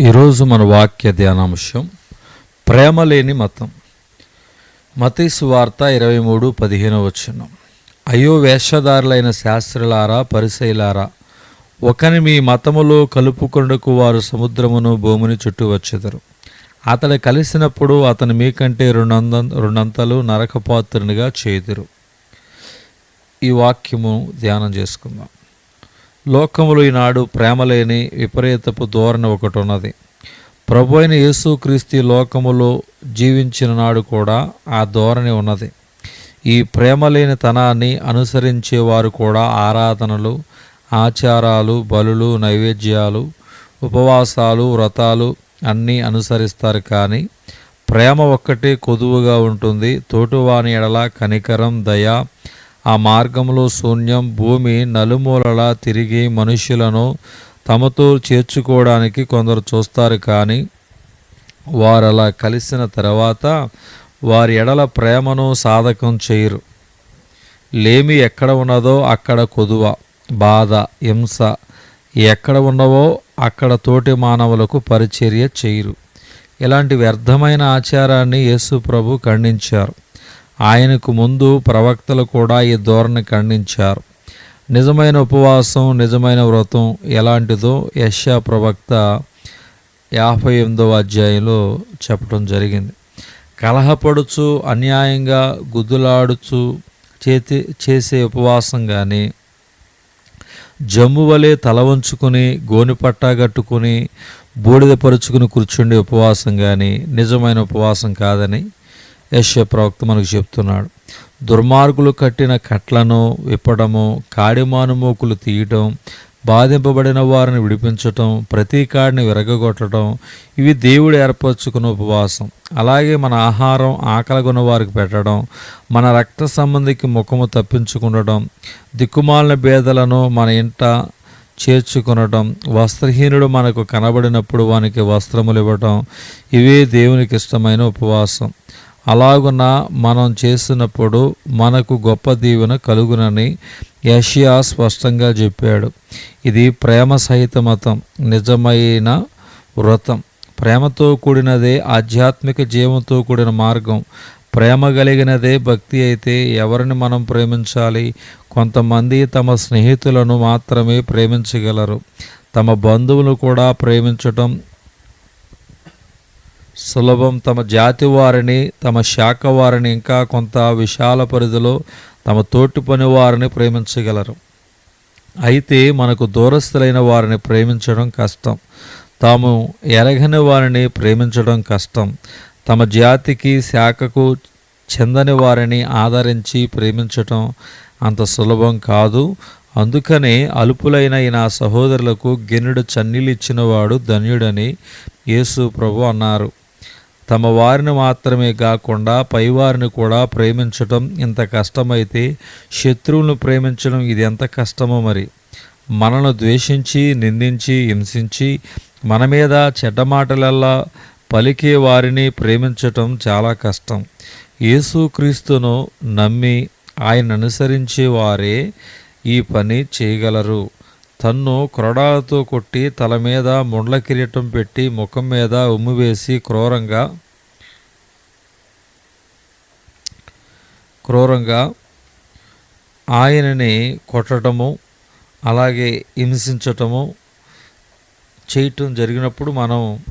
ఈరోజు మన వాక్య ధ్యానాంశం ప్రేమ లేని మతం. మతీసు వార్త ఇరవై మూడు పదిహేను వచ్చిన అయ్యో వేషధారులైన శాస్త్రులారా పరిశైలారా ఒకని మీ మతములో కలుపుకొండకు వారు సముద్రమును భూమిని చుట్టూ వచ్చెదరు. అతడు కలిసినప్పుడు అతను మీకంటే రెండంద రెండంతలు నరకపాత్రునిగా చేదురు ఈ వాక్యము ధ్యానం చేసుకుందాం. లోకములు ఈనాడు ప్రేమలేని విపరీతపు ధోరణి ఒకటి ఉన్నది ప్రభు అయిన యేసుక్రీస్తు లోకములో జీవించిన నాడు కూడా ఆ ధోరణి ఉన్నది. ఈ ప్రేమలేని తనాన్ని అనుసరించేవారు కూడా ఆరాధనలు ఆచారాలు బలులు నైవేద్యాలు ఉపవాసాలు వ్రతాలు అన్నీ అనుసరిస్తారు కానీ ప్రేమ ఒక్కటే కొదువుగా ఉంటుంది. తోటివాని ఎడల కనికరం దయ ఆ మార్గంలో శూన్యం భూమి నలుమూలలా తిరిగి మనుష్యులను తమతో చేర్చుకోవడానికి కొందరు చూస్తారు కానీ వారు అలా కలిసిన తర్వాత వారి ఎడల ప్రేమను సాధకం చేయరు. లేమి ఎక్కడ ఉన్నదో అక్కడ కొదువ బాధ హింస ఎక్కడ ఉన్నవో అక్కడ తోటి మానవులకు పరిచర్య చేయరు. ఇలాంటి వ్యర్థమైన ఆచారాన్ని యేసు ప్రభు ఖండించారు. ఆయనకు ముందు ప్రవక్తలు కూడా ఈ ధోరణి ఖండించారు. నిజమైన ఉపవాసం నిజమైన వ్రతం ఎలాంటిదో యశా ప్రవక్త యాభై ఎనిమిదవ అధ్యాయంలో చెప్పడం జరిగింది. కలహపడుచు అన్యాయంగా గుద్దులాడుచు చేతి చేసే ఉపవాసం కానీ జమ్ము వలె తల వంచుకుని గోనిపట్టా కట్టుకుని బూడిద పరుచుకుని కూర్చుండే ఉపవాసం కానీ నిజమైన ఉపవాసం కాదని యశ్వ ప్రవక్త మనకు చెప్తున్నాడు. దుర్మార్గులు కట్టిన కట్లను విప్పడము కాడిమానుమోకులు తీయటం బాధింపబడిన వారిని విడిపించటం ప్రతి కాడిని విరగగొట్టడం ఇవి దేవుడు ఏర్పరచుకున్న ఉపవాసం. అలాగే మన ఆహారం ఆకలిగొన్న వారికి పెట్టడం మన రక్త సంబంధికి ముఖము తప్పించుకుండడం దిక్కుమాలిన భేదలను మన ఇంట చేర్చుకొనటం వస్త్రహీనుడు మనకు కనబడినప్పుడు వానికి వస్త్రములు ఇవ్వటం ఇవే దేవునికి ఇష్టమైన ఉపవాసం. అలాగున మనం చేసినప్పుడు మనకు గొప్ప దీవెన కలుగునని యషియా స్పష్టంగా చెప్పాడు. ఇది ప్రేమ సహిత మతం నిజమైన వ్రతం. ప్రేమతో కూడినదే ఆధ్యాత్మిక జీవంతో కూడిన మార్గం. ప్రేమ కలిగినదే భక్తి అయితే ఎవరిని మనం ప్రేమించాలి? కొంతమంది తమ స్నేహితులను మాత్రమే ప్రేమించగలరు. తమ బంధువులు కూడా ప్రేమించటం సులభం. తమ జాతి వారిని తమ శాఖ వారిని ఇంకా కొంత విశాల పరిధిలో తమ తోటి పని వారిని ప్రేమించగలరు. అయితే మనకు దూరస్థులైన వారిని ప్రేమించడం కష్టం. తాము ఎరగని వారిని ప్రేమించడం కష్టం. తమ జాతికి శాఖకు చెందని వారిని ఆదరించి ప్రేమించటం అంత సులభం కాదు. అందుకనే అలుపులైన ఈ నా సహోదరులకు గిన్నెడు చన్నీళ్ళు ఇచ్చినవాడు ధన్యుడని యేసు ప్రభు అన్నారు. తమ వారిని మాత్రమే కాకుండా పైవారిని కూడా ప్రేమించటం ఇంత కష్టమైతే శత్రువులను ప్రేమించడం ఇది ఎంత కష్టమో మరి. మనను ద్వేషించి నిందించి హింసించి మన మీద చెడ్డ మాటలల్లా పలికే వారిని ప్రేమించటం చాలా కష్టం. యేసుక్రీస్తును నమ్మి ఆయన అనుసరించే వారే ఈ పని చేయగలరు. తన్ను క్రొడాలతో కొట్టి తల మీద ముండ్ల కిరీటం పెట్టి ముఖం మీద ఉమ్ము వేసి క్రూరంగా క్రూరంగా ఆయనని కొట్టడము అలాగే హింసించటము చేయటం జరిగినప్పుడు మనం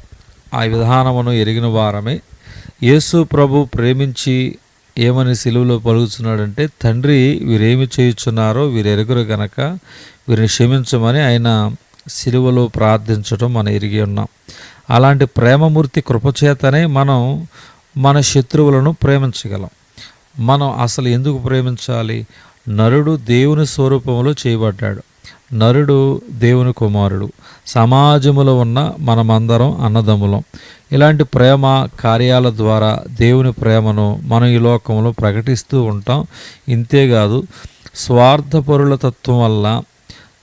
ఆ విధానమును ఎరిగిన వారమే. యేసు ప్రభు ప్రేమించి ఏమని సిలువలో పలుకుతున్నాడంటే తండ్రి వీరేమి చేయుచున్నారో వీరెరుగురు గనక వీరిని క్షమించమని ఆయన సిలువలో ప్రార్థించడం మనం ఎరిగి ఉన్నాం. అలాంటి ప్రేమమూర్తి కృపచేతనే మనం మన శత్రువులను ప్రేమించగలం. మనం అసలు ఎందుకు ప్రేమించాలి? నరుడు దేవుని స్వరూపంలో చేయబడ్డాడు. నరుడు దేవుని కుమారుడు. సమాజములో ఉన్న మనమందరం అన్నదమ్ములం. ఇలాంటి ప్రేమ కార్యాల ద్వారా దేవుని ప్రేమను మనం ఈ లోకంలో ప్రకటిస్తూ ఉంటాం. ఇంతేకాదు స్వార్థపరుల తత్వం వల్ల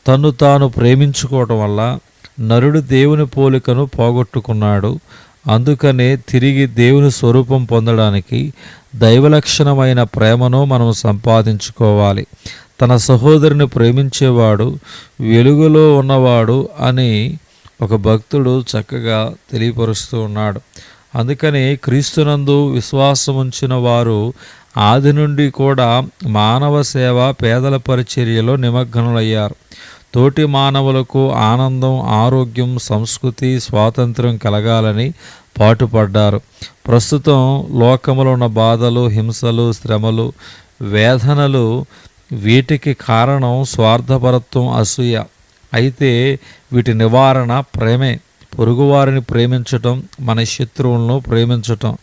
తను తాను ప్రేమించుకోవటం వల్ల నరుడు దేవుని పోలికను పోగొట్టుకున్నాడు. అందుకనే తిరిగి దేవుని స్వరూపం పొందడానికి దైవలక్షణమైన ప్రేమను మనం సంపాదించుకోవాలి. తన సహోదరుని ప్రేమించేవాడు వెలుగులో ఉన్నవాడు అని ఒక భక్తుడు చక్కగా తెలియపరుస్తూ ఉన్నాడు. అందుకని క్రీస్తునందు విశ్వాసం ఉంచిన వారు ఆది నుండి కూడా మానవ సేవ పేదల పరిచర్యలో నిమగ్నలయ్యారు. తోటి మానవులకు ఆనందం ఆరోగ్యం సంస్కృతి స్వాతంత్రం కలగాలని పాటుపడ్డారు. ప్రస్తుతం లోకములో ఉన్న బాధలు హింసలు శ్రమలు వేదనలు వీటికి కారణం స్వార్థపరత్వం అసూయ. అయితే వీటి నివారణ ప్రేమే. పొరుగువారిని ప్రేమించటం మన శత్రువులను ప్రేమించటం.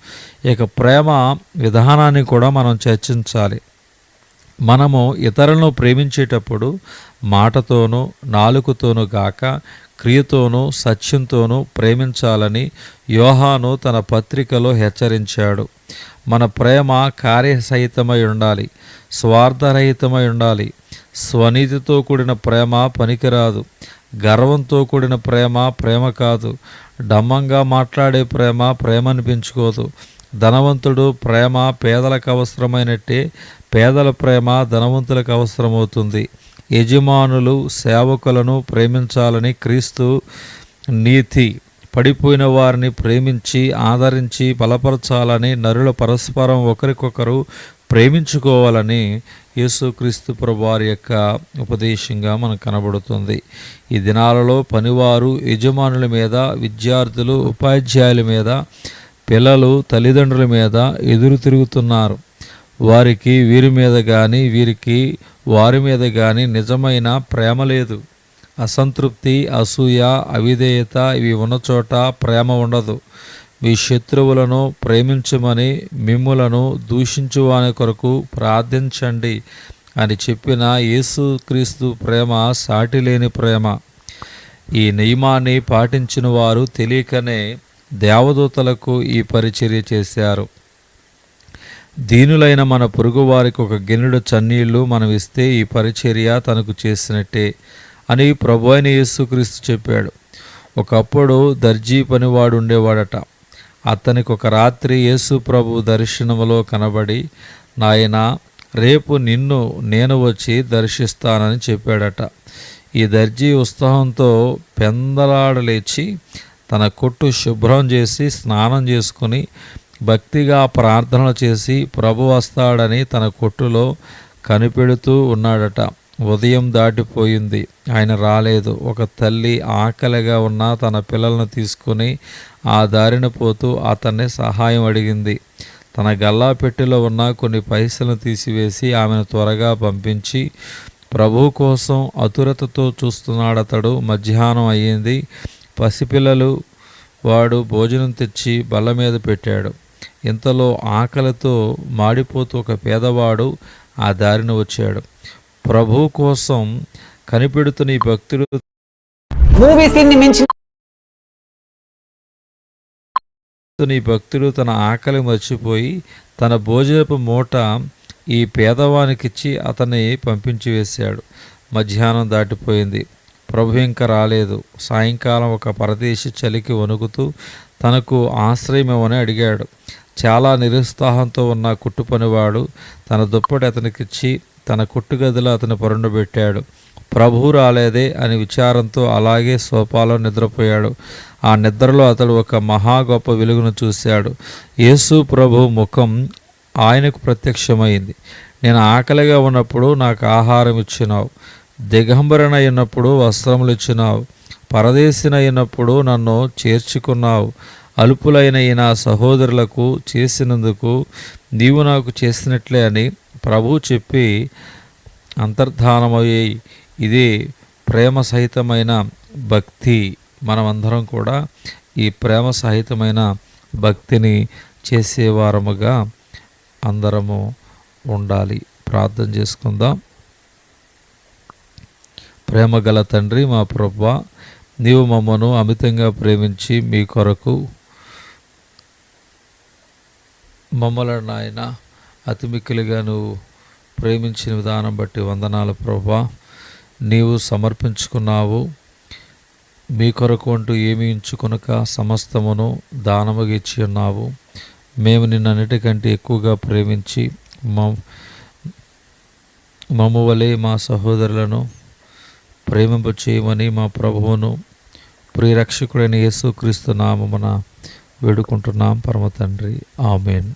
ఇక ప్రేమ విధానాన్ని కూడా మనం చర్చించాలి. మనము ఇతరులను ప్రేమించేటప్పుడు మాటతోనూ నాలుకతోనూ గాక క్రియతోనూ సత్యంతోనూ ప్రేమించాలని యోహాను తన పత్రికలో హెచ్చరించాడు. మన ప్రేమ కార్యసహితమై ఉండాలి. స్వార్థరహితమై ఉండాలి. స్వనీతితో కూడిన ప్రేమ పనికిరాదు. గర్వంతో కూడిన ప్రేమ ప్రేమ కాదు. డమ్మంగా మాట్లాడే ప్రేమ ప్రేమ అనిపించుకోదు. ధనవంతుడు ప్రేమ పేదలకు అవసరమైనట్టే పేదల ప్రేమ ధనవంతులకు అవసరమవుతుంది. యజమానులు సేవకులను ప్రేమించాలని క్రీస్తు నీతి. పడిపోయిన వారిని ప్రేమించి ఆదరించి బలపరచాలని నరుల పరస్పరం ఒకరికొకరు ప్రేమించుకోవాలని యేసుక్రీస్తు ప్రభువారి యొక్క ఉపదేశంగా మనకు కనబడుతుంది. ఈ దినాలలో పనివారు యజమానుల మీద విద్యార్థులు ఉపాధ్యాయుల మీద పిల్లలు తల్లిదండ్రుల మీద ఎదురు తిరుగుతున్నారు. వారికి వీరి మీద కానీ వీరికి వారి మీద కానీ నిజమైన ప్రేమ లేదు. అసంతృప్తి అసూయ అవిధేయత ఇవి ఉన్న చోట ప్రేమ ఉండదు. మీ శత్రువులను ప్రేమించమని మిమ్ములను దూషించువాని కొరకు ప్రార్థించండి అని చెప్పిన యేసుక్రీస్తు ప్రేమ సాటిలేని ప్రేమ. ఈ నియమాన్ని పాటించిన వారు తెలియకనే దేవదూతలకు ఈ పరిచర్య చేశారు. దీనులైన మన పొరుగువారికి ఒక గిన్నెడు చన్నీళ్ళు మనం ఇస్తే ఈ పరిచర్య తనకు చేసినట్టే. అని ప్రభు అయిన యేసుక్రీస్తు చెప్పాడు. ఒకప్పుడు దర్జీ పనివాడు ఉండేవాడట. అతనికి ఒక రాత్రి యేసు ప్రభు దర్శనములో కనబడి నాయన రేపు నిన్ను నేను వచ్చి దర్శిస్తానని చెప్పాడట. ఈ దర్జీ ఉత్సాహంతో పెందలాడలేచి తన కొట్టు శుభ్రం చేసి స్నానం చేసుకుని భక్తిగా ప్రార్థనలు చేసి ప్రభు వస్తాడని తన కొట్టులో కనిపెడుతూ ఉన్నాడట. ఉదయం దాటిపోయింది. ఆయన రాలేదు. ఒక తల్లి ఆకలిగా ఉన్న తన పిల్లలను తీసుకుని ఆ దారిన పోతూ అతన్ని సహాయం అడిగింది. తన గల్లా పెట్టెలో ఉన్న కొన్ని పైసలను తీసివేసి ఆమెను త్వరగా పంపించి ప్రభు కోసం అతురతతో చూస్తున్నాడతడు. మధ్యాహ్నం అయ్యింది. పసిపిల్లలు వాడు భోజనం తెచ్చి బల్ల మీద పెట్టాడు. ఇంతలో ఆకలితో మాడిపోతూ ఒక పేదవాడు ఆ దారిన వచ్చాడు. ప్రభు కోసం కనిపెడుతున్న ఈ మూవీ ని మించిన ఈ భక్తుడు తన ఆకలి మర్చిపోయి తన భోజనపు మూట ఈ పేదవానికిచ్చి అతన్ని పంపించి వేశాడు మధ్యాహ్నం దాటిపోయింది. ప్రభు ఇంకా రాలేదు. సాయంకాలం ఒక పరదేశి చలికి వణుకుతూ తనకు ఆశ్రయమని అడిగాడు. చాలా నిరుత్సాహంతో ఉన్న కుట్టు పనివాడు తన దుప్పటి అతనికిచ్చి తన కుట్టుగదిలో అతను పరుండబెట్టాడు ప్రభువు రాలేదే? అని విచారంతో అలాగే సోఫాలో నిద్రపోయాడు. ఆ నిద్రలో అతడు ఒక మహా గొప్ప వెలుగును చూశాడు. యేసు ప్రభు ముఖం ఆయనకు ప్రత్యక్షమైంది. నేను ఆకలిగా ఉన్నప్పుడు నాకు ఆహారం ఇచ్చినావు. దిగంబరణ అయినప్పుడు వస్త్రములు ఇచ్చినావు. పరదేశిన అయినప్పుడు నన్ను చేర్చుకున్నావు. అలుపులైన ఈ నా సహోదరులకు చేసినందుకు నీవు నాకు చేసినట్లే అని ప్రభు చెప్పి అంతర్ధానమయ్యే ఇదే ప్రేమ సహితమైన భక్తి. మనమందరం కూడా ఈ ప్రేమ సహితమైన భక్తిని చేసేవారముగా అందరము ఉండాలి. ప్రార్థన చేసుకుందాం. ప్రేమ గల తండ్రి మా ప్రభు నీవు మమ్మను అమితంగా ప్రేమించి మీ కొరకు మమ్మలను నాయన అతిమిక్కిలిగా నువ్వు ప్రేమించిన విధానం బట్టి వందనాలు ప్రభా. నీవు సమర్పించుకున్నావు. మీ కొరకు అంటూ ఏమి ఉంచుకొనక సమస్తమును దానముగా ఇచ్చి ఉన్నావు. మేము నిన్నన్నిటికంటే ఎక్కువగా ప్రేమించి మమ్ము వలె మా సహోదరులను ప్రేమింప చేయమని మా ప్రభువును ప్రియరక్షకుడైన యేసుక్రీస్తు నామమున వేడుకుంటున్నాం. పరమ తండ్రి ఆమెన్.